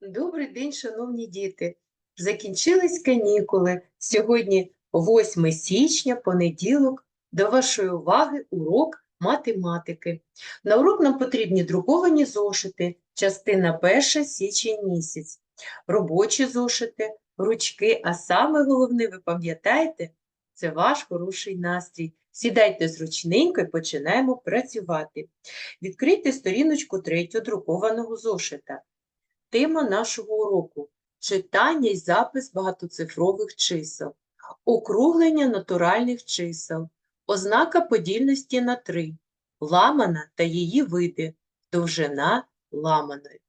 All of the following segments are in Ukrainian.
Добрий день, шановні діти! Закінчились канікули. Сьогодні 8 січня, понеділок. До вашої уваги урок математики. На урок нам потрібні друковані зошити, частина перша, січень місяць, робочі зошити, ручки, а саме головне, ви пам'ятаєте, це ваш хороший настрій. Сідайте зручненько і починаємо працювати. Відкрийте сторіночку третю друкованого зошита. Тема нашого уроку читання й запис багатоцифрових чисел, округлення натуральних чисел, ознака подільності на 3, ламана та її види, довжина ламаної.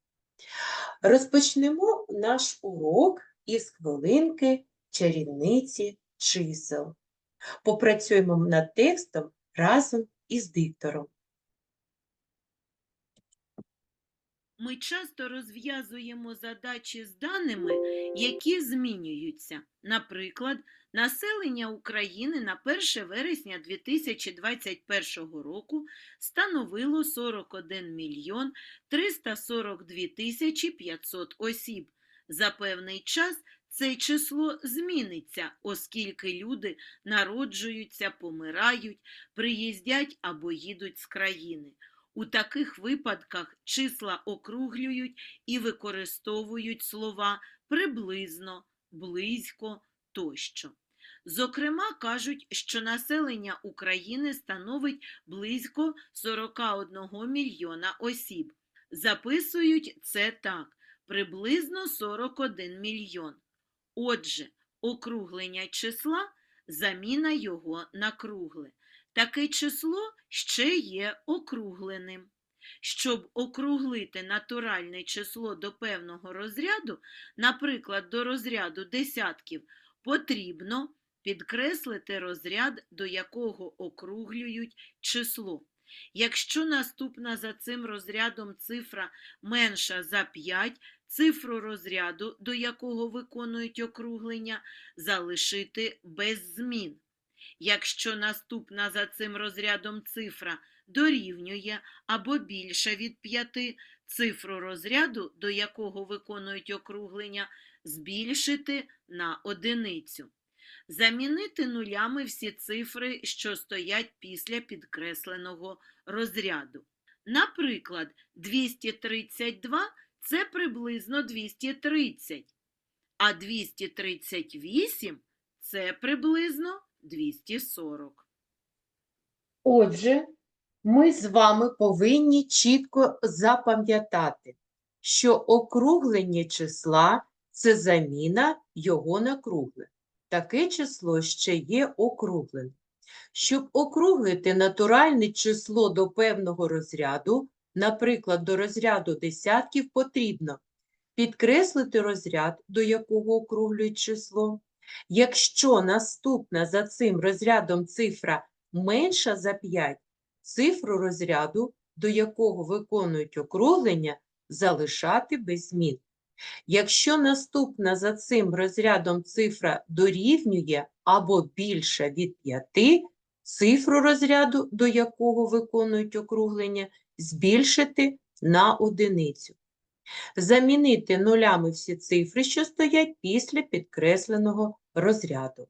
Розпочнемо наш урок із хвилинки чарівниці чисел. Попрацюємо над текстом разом із диктором. Ми часто розв'язуємо задачі з даними, які змінюються. Наприклад, населення України на 1 вересня 2021 року становило 41 мільйон 342 тисячі 500 осіб. За певний час це число зміниться, оскільки люди народжуються, помирають, приїздять або їдуть з країни. У таких випадках числа округлюють і використовують слова приблизно, близько тощо. Зокрема, кажуть, що населення України становить близько 41 мільйона осіб. Записують це так: приблизно 41 мільйон. Отже, округлення числа заміна його на кругле. Таке число ще є округленим. Щоб округлити натуральне число до певного розряду, наприклад, до розряду десятків, потрібно підкреслити розряд, до якого округлюють число. Якщо наступна за цим розрядом цифра менша за 5, цифру розряду, до якого виконують округлення, залишити без змін. Якщо наступна за цим розрядом цифра дорівнює або більша від 5, цифру розряду, до якого виконують округлення, збільшити на одиницю. Замінити нулями всі цифри, що стоять після підкресленого розряду. Наприклад, 232 це приблизно 230, а 238 це приблизно 240. Отже, ми з вами повинні чітко запам'ятати, що округлення числа це заміна його на кругле. Таке число ще є округленим. Щоб округлити натуральне число до певного розряду, наприклад, до розряду десятків, потрібно підкреслити розряд, до якого округлюють число, Якщо наступна за цим розрядом цифра менша за 5, цифру розряду, до якого виконують округлення, залишати без змін. Якщо наступна за цим розрядом цифра дорівнює або більша від 5, цифру розряду, до якого виконують округлення, збільшити на одиницю. Замінити нулями всі цифри, що стоять після підкресленого розряду.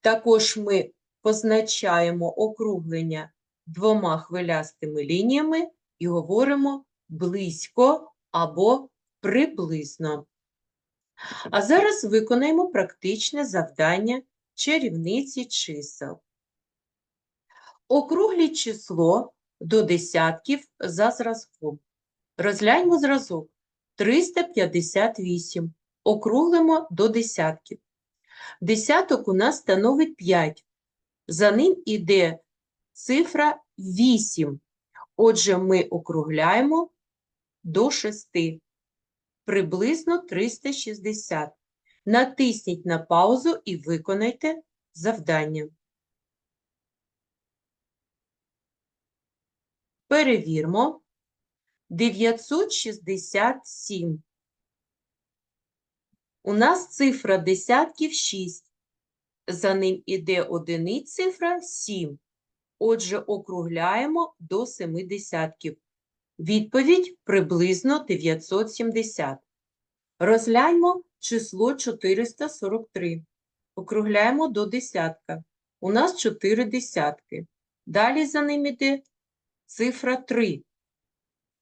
Також ми позначаємо округлення двома хвилястими лініями і говоримо близько або приблизно. А зараз виконаємо практичне завдання чарівниці чисел. Округліть число до десятків за зразком. Розгляньмо зразок 358. Округлимо до десятків. Десяток у нас становить 5. За ним іде цифра 8. Отже, ми округляємо до 6. Приблизно 360. Натисніть на паузу і виконайте завдання. Перевірмо. 967. У нас цифра десятків 6. За ним іде одиниць цифра 7. Отже, округляємо до 7 десятків. Відповідь приблизно 970. Розгляньмо число 443. Округляємо до десятка. У нас 4 десятки. Далі за ним іде цифра 3.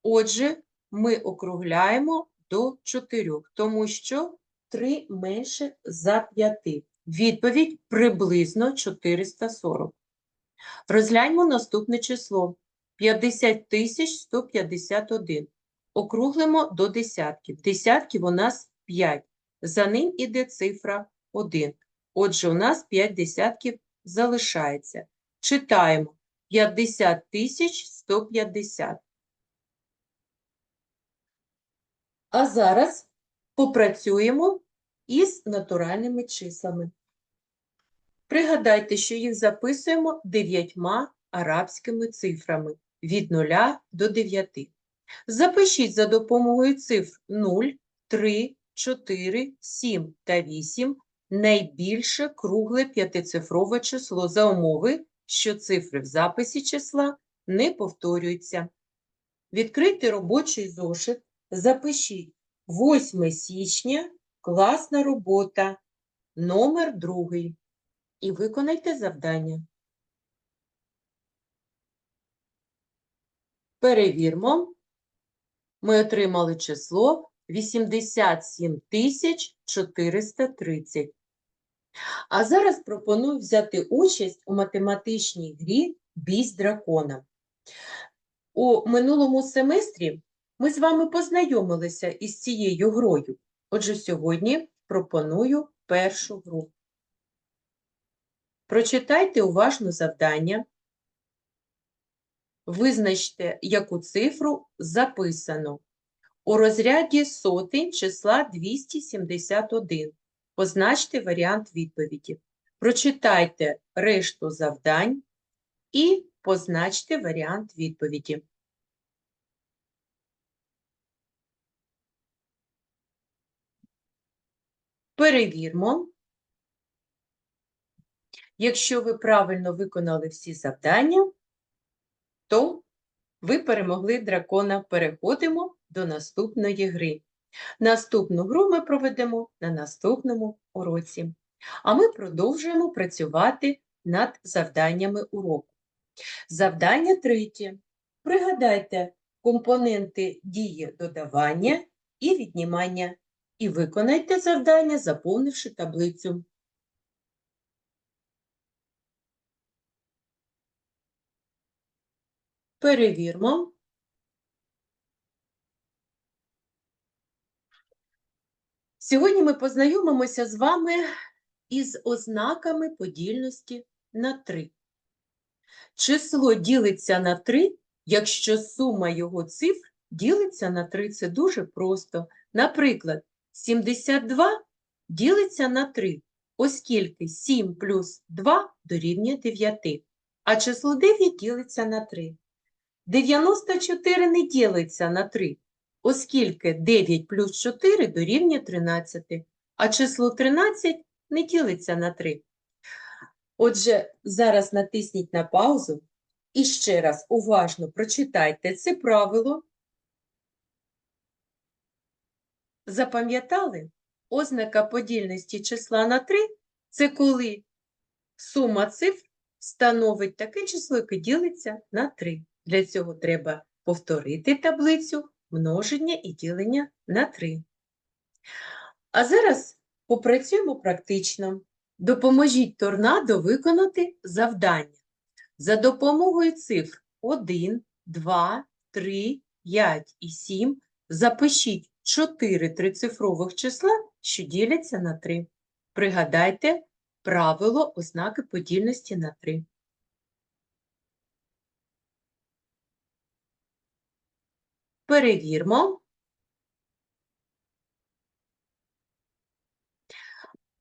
Отже, ми округляємо до 4, тому що 3 менше за 5. Відповідь приблизно 440. Розгляньмо наступне число 50 151. Округлимо до десятків. Десятків у нас 5. За ним іде цифра 1. Отже, у нас 5 десятків залишається. Читаємо 50 150. А зараз попрацюємо із натуральними числами. Пригадайте, що їх записуємо дев'ятьма арабськими цифрами від 0 до 9. Запишіть за допомогою цифр 0, 3, 4, 7 та 8 найбільше кругле п'ятицифрове число за умови, що цифри в записі числа не повторюються. Відкрийте робочий зошит, запишіть 8 січня, класна робота, номер другий і виконайте завдання. Перевірмо. Ми отримали число 87 430. А зараз пропоную взяти участь у математичній грі «Бій з драконом». У минулому семестрі ми з вами познайомилися із цією грою. Отже, сьогодні пропоную першу гру. Прочитайте уважно завдання. Визначте, яку цифру записано. У розряді сотень числа 271. Позначте варіант відповіді. Прочитайте решту завдань і позначте варіант відповіді. Перевірмо. Якщо ви правильно виконали всі завдання, то ви перемогли дракона. Переходимо до наступної гри. Наступну гру ми проведемо на наступному уроці. А ми продовжуємо працювати над завданнями уроку. Завдання третє. Пригадайте компоненти дії додавання і віднімання і виконайте завдання, заповнивши таблицю. Перевірмо. Сьогодні ми познайомимося з вами із ознаками подільності на 3. Число ділиться на 3, якщо сума його цифр ділиться на 3. Це дуже просто. Наприклад, 72 ділиться на 3, оскільки 7 плюс 2 дорівнює 9, а число 9 ділиться на 3. 94 не ділиться на 3, оскільки 9 плюс 4 дорівнює 13, а число 13 не ділиться на 3. Отже, зараз натисніть на паузу і ще раз уважно прочитайте це правило. Запам'ятали? Ознака подільності числа на 3 – це коли сума цифр становить таке число, яке ділиться на 3. Для цього треба повторити таблицю множення і ділення на 3. А зараз попрацюємо практично. Допоможіть торнадо виконати завдання. За допомогою цифр 1, 2, 3, 5 і 7 запишіть 4 трицифрових числа, що діляться на 3. Пригадайте правило ознаки подільності на 3. Перевірмо.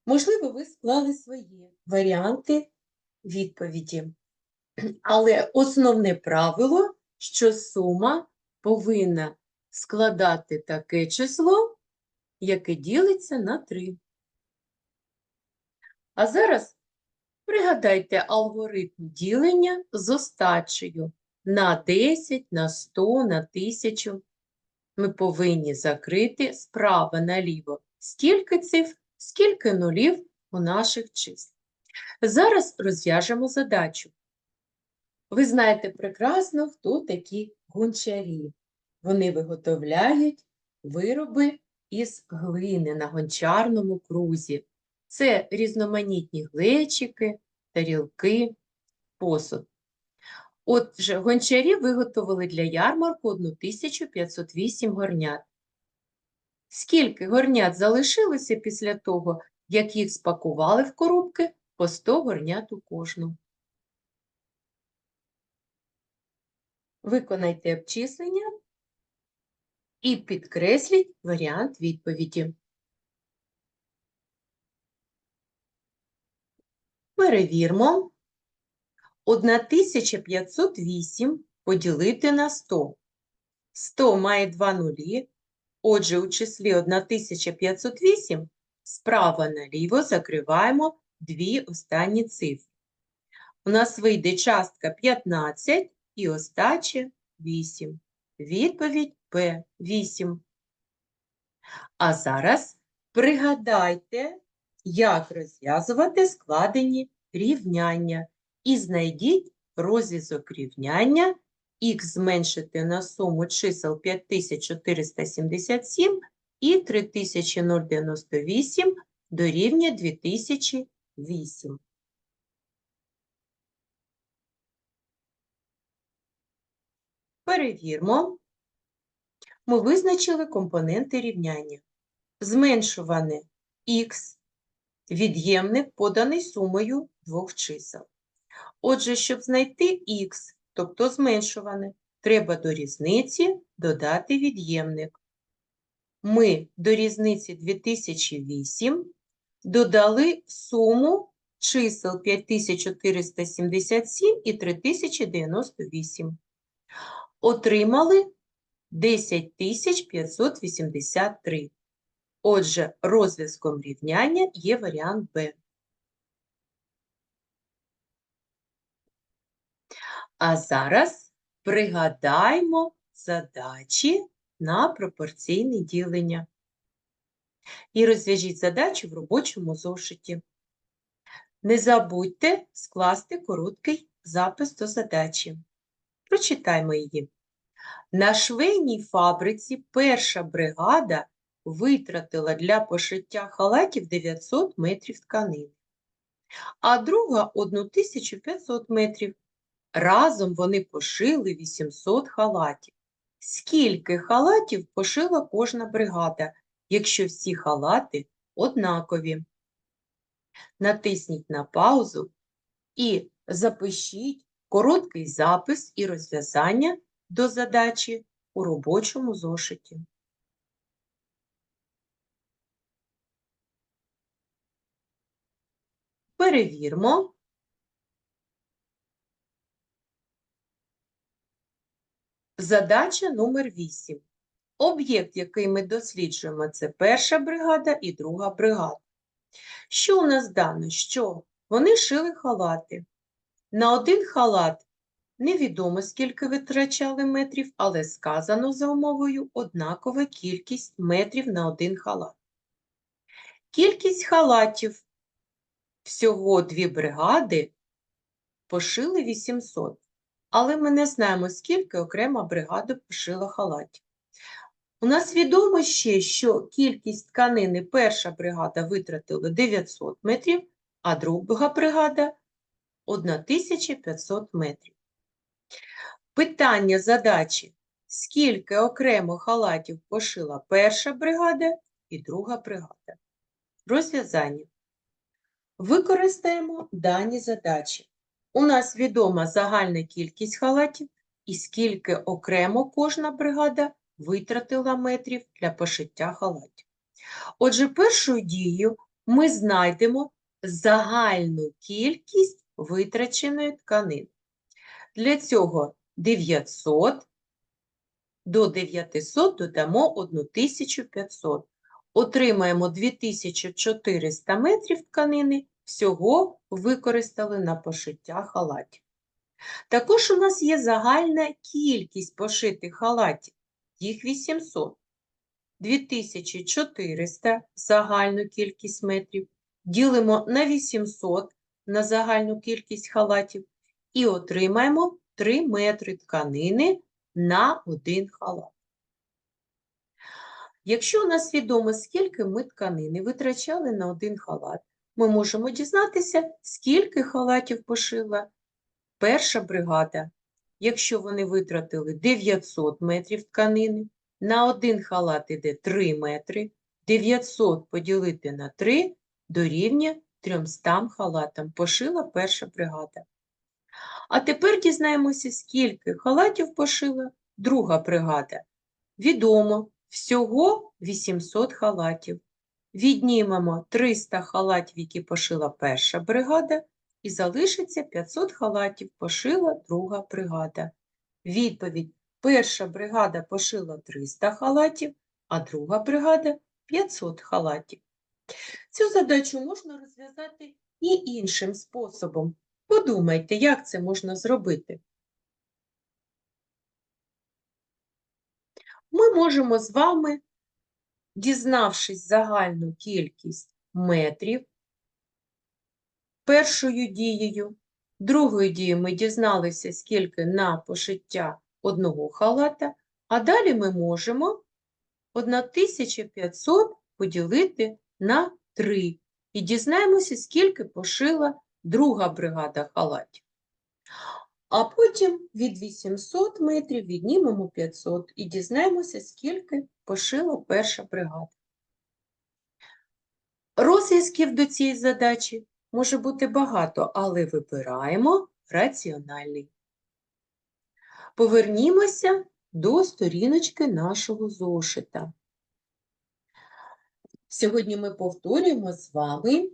Можливо, ви склали свої варіанти відповіді. Але основне правило, що сума повинна складати таке число, яке ділиться на 3. А зараз пригадайте алгоритм ділення з остачею на 10, на 100, на 1000. ми повинні закрити справа наліво стільки цифр, скільки нулів у наших числах. Зараз розв'яжемо задачу. Ви знаєте прекрасно, хто такі гончарі. Вони виготовляють вироби із глини на гончарному крузі. Це різноманітні глечики, тарілки, посуд. Отже, гончарі виготовили для ярмарку 1508 горнят. Скільки горнят залишилося після того, як їх спакували в коробки по 100 горнят у кожну? Виконайте обчислення і підкресліть варіант відповіді. Перевірмо. 1508 поділити на 100. 100 має два нулі, отже, у числі 1508 справа наліво закриваємо дві останні цифри. У нас вийде частка 15 і остача 8. Відповідь П 8. А зараз пригадайте, як розв'язувати складені рівняння і знайдіть розв'язок рівняння х зменшити на суму чисел 5477 і 3098 дорівнює 2008. Перевірмо. Ми визначили компоненти рівняння. Зменшуване х, від'ємник поданий сумою двох чисел. Отже, щоб знайти х, тобто зменшуване, треба до різниці додати від'ємник. Ми до різниці 2008 додали суму чисел 5477 і 3098. Отримали 10583. Отже, розв'язком рівняння є варіант Б. А зараз пригадаймо задачі на пропорційне ділення. І розв'яжіть задачу в робочому зошиті. Не забудьте скласти короткий запис до задачі. Прочитаймо її. На швейній фабриці перша бригада витратила для пошиття халатів 900 метрів тканини, а друга – 1500 метрів. Разом вони пошили 800 халатів. Скільки халатів пошила кожна бригада, якщо всі халати однакові? Натисніть на паузу і запишіть короткий запис і розв'язання до задачі у робочому зошиті. Перевірмо. Задача номер 8. Об'єкт, який ми досліджуємо, це перша бригада і друга бригада. Що у нас дано? Що? Вони шили халати. На один халат невідомо, скільки витрачали метрів, але сказано за умовою однакова кількість метрів на один халат. Кількість халатів всього дві бригади пошили 800, але ми не знаємо, скільки окрема бригада пошила халатів. У нас відомо ще, що кількість тканини перша бригада витратила 900 метрів, а друга бригада 1500 метрів. Питання задачі: скільки окремо халатів пошила перша бригада і друга бригада? Розв'язання. Використаємо дані задачі. У нас відома загальна кількість халатів і скільки окремо кожна бригада витратила метрів для пошиття халатів. Отже, першою дією ми знайдемо загальну кількість витраченої тканини. Для цього 900 до 900 додамо 1500. Отримаємо 2400 метрів тканини, всього використали на пошиття халатів. Також у нас є загальна кількість пошитих халатів. їх 800. 2400 загальну кількість метрів ділимо на 800 на загальну кількість халатів і отримаємо 3 метри тканини на один халат. Якщо у нас відомо, скільки ми тканини витрачали на один халат, ми можемо дізнатися, скільки халатів пошила перша бригада. Якщо вони витратили 900 метрів тканини, на один халат іде 3 метри, 900 поділити на 3 дорівнює 300 халатам. Пошила перша бригада. А тепер дізнаємося, скільки халатів пошила друга бригада. Відомо, всього 800 халатів. Віднімемо 300 халатів, які пошила перша бригада, і залишиться 500 халатів пошила друга бригада. Відповідь. Перша бригада пошила 300 халатів, а друга бригада 500 халатів. Цю задачу можна розв'язати і іншим способом. Подумайте, як це можна зробити. Ми можемо з вами, дізнавшись загальну кількість метрів першою дією, другою дією ми дізналися, скільки на пошиття одного халата, а далі ми можемо 1500 поділити на 3 і дізнаємося, скільки пошила друга бригада халатів. А потім від 800 метрів віднімемо 500 і дізнаємося, скільки пошила перша бригада. Розв'язків до цієї задачі може бути багато, але вибираємо раціональний. Повернімося до сторіночки нашого зошита. Сьогодні ми повторюємо з вами,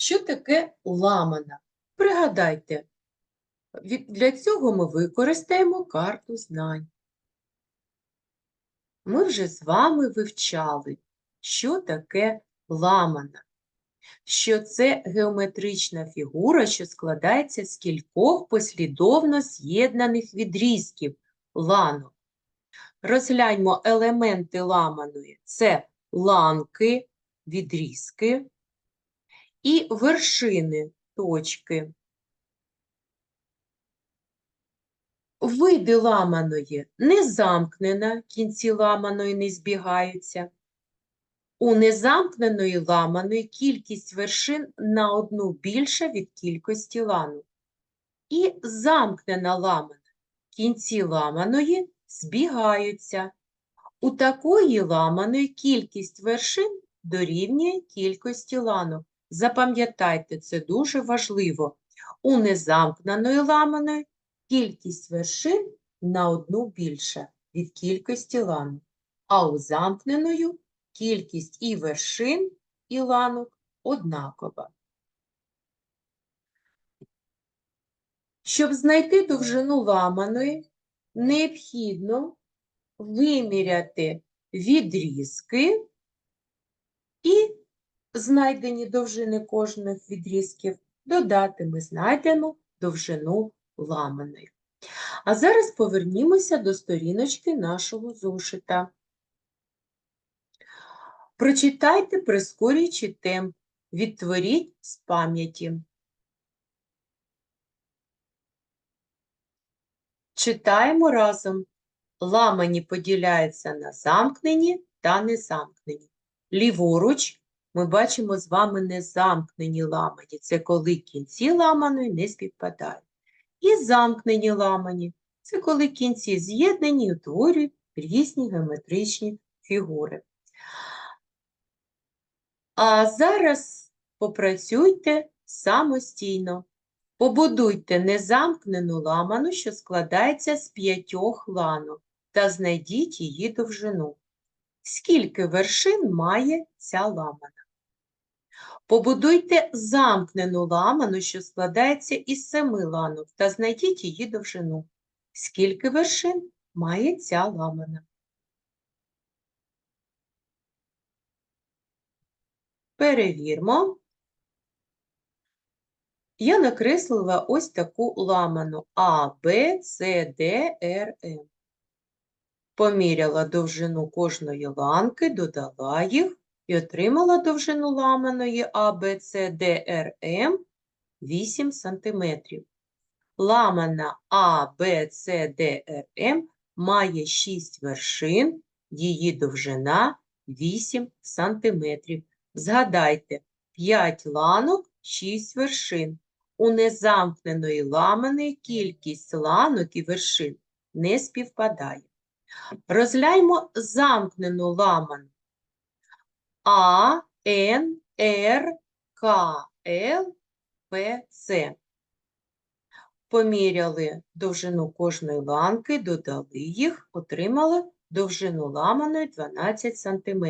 що таке ламана. Пригадайте, для цього ми використаємо карту знань. Ми вже з вами вивчали, що таке ламана, що це геометрична фігура, що складається з кількох послідовно з'єднаних відрізків ланок. Розгляньмо елементи ламаної. Це ланки, відрізки і вершини, точки. Види ламаної незамкнена, кінці ламаної не збігаються. У незамкненої ламаної кількість вершин на одну більша від кількості ланок. І замкнена ламана. Кінці ламаної збігаються. У такої ламаної кількість вершин дорівнює кількості ланок. Запам'ятайте, це дуже важливо. У незамкненої ламаної кількість вершин на одну більша від кількості ланок, а у замкненою кількість і вершин, і ланок однакова. Щоб знайти довжину ламаної, необхідно виміряти відрізки і знайдені довжини кожних відрізків додати ми знайдену довжину ламаної. А зараз повернімося до сторіночки нашого зошита. Прочитайте, прискорюючи темп, відтворіть з пам'яті. Читаємо разом. Ламані поділяються на замкнені та незамкнені. Ліворуч ми бачимо з вами незамкнені ламані. Це коли кінці ламаної не співпадають. І замкнені ламані – це коли кінці з'єднані і утворюють різні геометричні фігури. А зараз попрацюйте самостійно. Побудуйте незамкнену ламану, що складається з п'ятьох ланок, та знайдіть її довжину. Скільки вершин має ця ламана? Побудуйте замкнену ламану, що складається із семи ланок, та знайдіть її довжину. Скільки вершин має ця ламана? Перевірмо. Я накреслила ось таку ламану А, Б, С, Д, Р, М. поміряла довжину кожної ланки, додала їх і отримала довжину ламаної А, Б, С, Д, Р, М 8 см. Ламана А, має 6 вершин, її довжина 8 см. Згадайте, 5 ланок, 6 вершин. У незамкненої ламаної кількість ланок і вершин не співпадає. Розгляньмо замкнену ламану. А, Н, Р, К, Л, П, С. Поміряли довжину кожної ланки, додали їх, отримали довжину ламаної 12 см.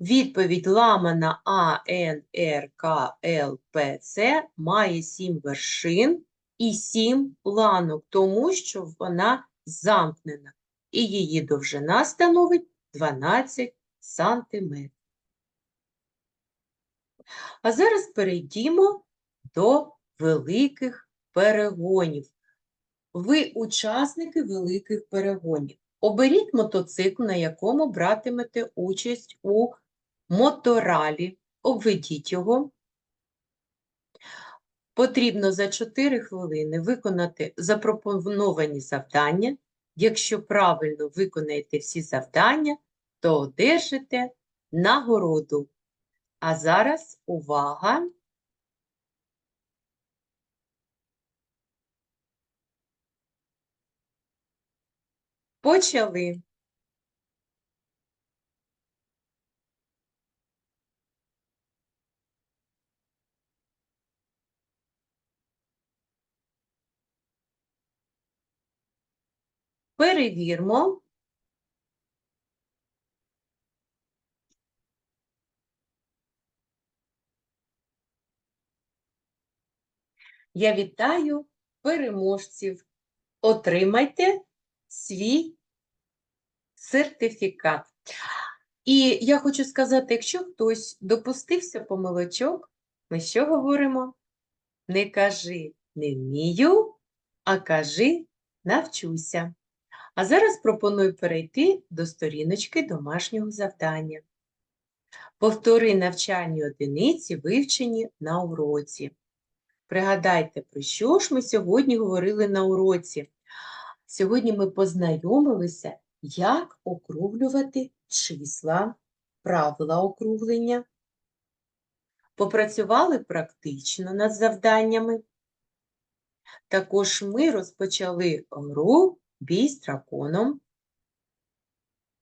Відповідь ламана А, Н, Р, К, Л, П, С має 7 вершин і 7 ланок, тому що вона замкнена, і її довжина становить 12 см. А зараз перейдімо до великих перегонів. Ви учасники великих перегонів. Оберіть мотоцикл, на якому братимете участь у моторалі. Обведіть його. Потрібно за 4 хвилини виконати запропоновані завдання. Якщо правильно виконаєте всі завдання, то одержите нагороду. А зараз увага! Почали. Перевірмо. Я вітаю переможців. Отримайте свій сертифікат. І я хочу сказати, якщо хтось допустився помилочок, ми що говоримо? Не кажи не вмію, а кажи навчуся. А зараз пропоную перейти до сторіночки домашнього завдання. Повтори навчальні одиниці, вивчені на уроці. Пригадайте, про що ж ми сьогодні говорили на уроці. Сьогодні ми познайомилися, як округлювати числа, правила округлення. Попрацювали практично над завданнями. Також ми розпочали гру бій з драконом,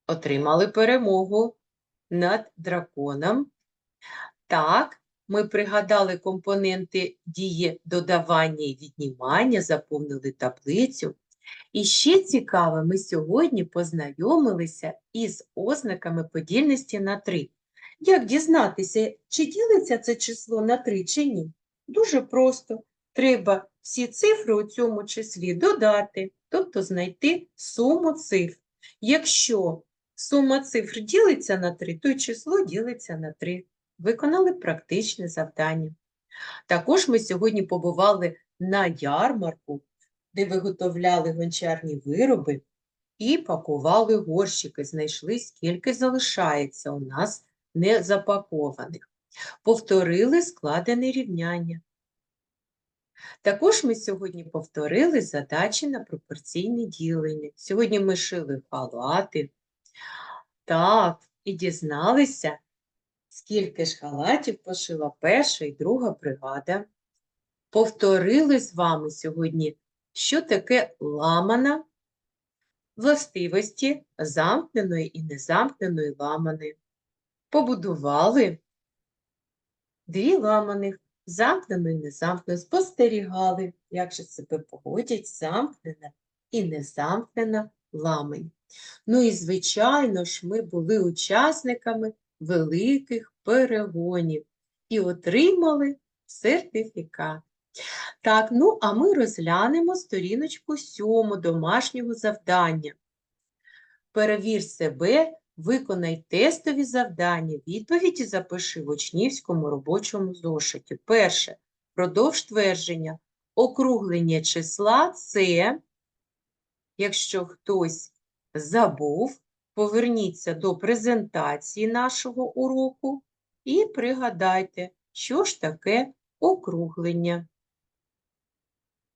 отримали перемогу над драконом. Так, ми пригадали компоненти дії додавання і віднімання, заповнили таблицю. І ще цікаво, ми сьогодні познайомилися із ознаками подільності на 3. Як дізнатися, чи ділиться це число на 3 чи ні? Дуже просто. Треба всі цифри у цьому числі додати, тобто знайти суму цифр. Якщо сума цифр ділиться на 3, то й число ділиться на 3. Виконали практичне завдання. Також ми сьогодні побували на ярмарку, де виготовляли гончарні вироби і пакували горщики, знайшли, скільки залишається у нас незапакованих. Повторили складене рівняння. Також ми сьогодні повторили задачі на пропорційне ділення. Сьогодні ми шили халати. Так, і дізналися, скільки ж халатів пошила перша і друга бригада. Повторили з вами сьогодні, що таке ламана, властивості замкненої і незамкненої ламани. Побудували дві ламаних, замкнену і незамкнену, спостерігали, як же себе поводять замкнена і незамкнена ламань. Ну і, звичайно ж, ми були учасниками великих перегонів і отримали сертифікат. Так, ну а ми розглянемо сторіночку сьому домашнього завдання. Перевір себе, виконай тестові завдання, відповіді запиши в учнівському робочому зошиті. Перше. Продовж твердження. Округлення числа це, якщо хтось забув, поверніться до презентації нашого уроку і пригадайте, що ж таке округлення.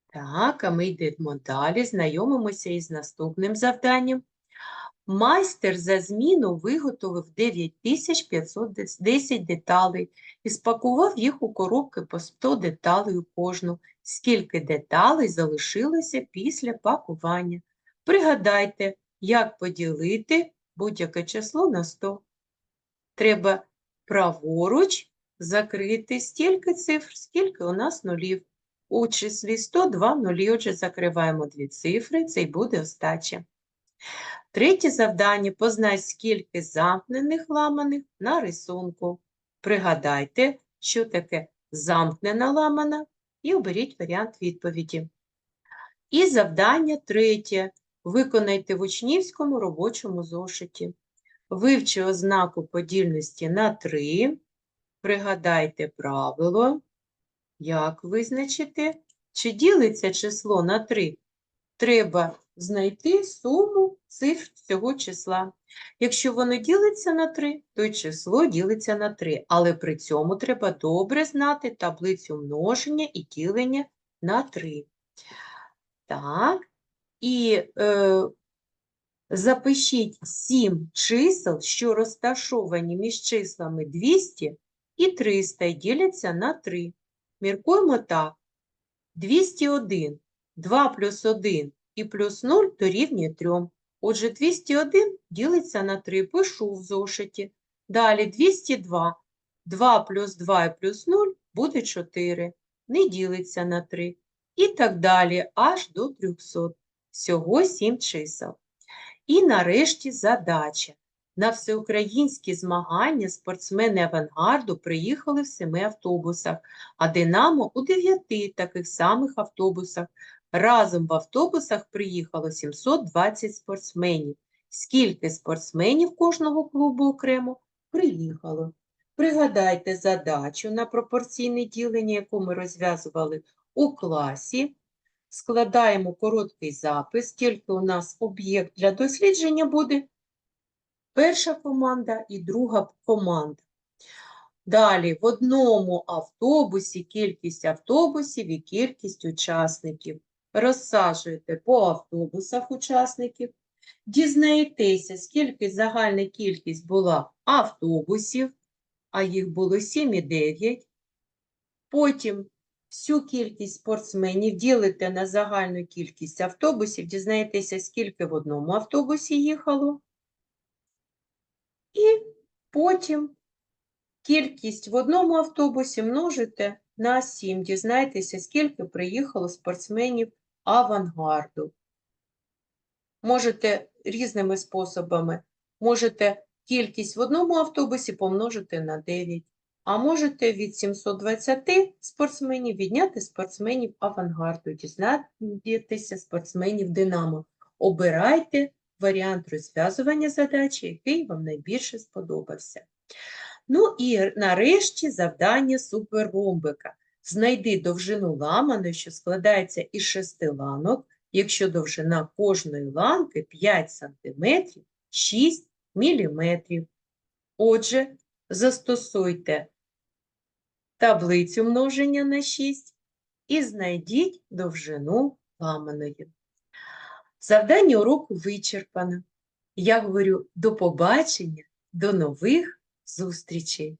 Так, а ми йдемо далі, знайомимося із наступним завданням. Майстер за зміну виготовив 9510 деталей і спакував їх у коробки по 100 деталей у кожну. Скільки деталей залишилося після пакування? Пригадайте, як поділити будь-яке число на 100. Треба праворуч закрити стільки цифр, скільки у нас нулів. У числі 100 два нулі, отже, закриваємо дві цифри, це й буде остача. Третє завдання – познай, скільки замкнених ламаних на рисунку. Пригадайте, що таке замкнена ламана, і оберіть варіант відповіді. І завдання третє. Виконайте в учнівському робочому зошиті. Вивчи ознаку подільності на 3. Пригадайте правило. Як визначити, чи ділиться число на 3? Треба знайти суму цифр цього числа. Якщо воно ділиться на 3, то число ділиться на 3, але при цьому треба добре знати таблицю множення і ділення на 3. Так, і е, запишіть 7 чисел, що розташовані між числами 200 і 300 і діляться на 3. Міркуємо так. 201, 2 плюс 1 і плюс 0 дорівнює 3. Отже, 201 ділиться на 3, пишу в зошиті. Далі 202, 2 плюс 2 і плюс 0 буде 4, не ділиться на 3. І так далі, аж до 300. Всього 7 чисел. І нарешті задача. На всеукраїнські змагання спортсмени авангарду приїхали в семи автобусах, а Динамо у дев'яти таких самих автобусах. Разом в автобусах приїхало 720 спортсменів. Скільки спортсменів кожного клубу окремо приїхало? Пригадайте задачу на пропорційне ділення, яку ми розв'язували у класі. Складаємо короткий запис, тільки у нас об'єкт для дослідження буде перша команда і друга команда. Далі, в одному автобусі кількість автобусів і кількість учасників. Розсаджуєте по автобусах учасників, дізнаєтеся, скільки загальна кількість була автобусів, а їх було 7 і 9. Потім всю кількість спортсменів ділите на загальну кількість автобусів, дізнаєтеся, скільки в одному автобусі їхало. І потім кількість в одному автобусі множите на 7. Дізнайтеся, скільки приїхало спортсменів авангарду. Можете різними способами. Можете кількість в одному автобусі помножити на 9. А можете від 720 спортсменів відняти спортсменів авангарду, дізнатися спортсменів Динамо. Обирайте варіант розв'язування задачі, який вам найбільше сподобався. Ну і нарешті завдання суперромбика. Знайди довжину ламаної, що складається із шести ланок, якщо довжина кожної ланки 5 см, 6 мм. Отже, застосуйте таблицю множення на 6 і знайдіть довжину ламаної. Завдання уроку вичерпано. Я говорю до побачення, до нових зустрічей!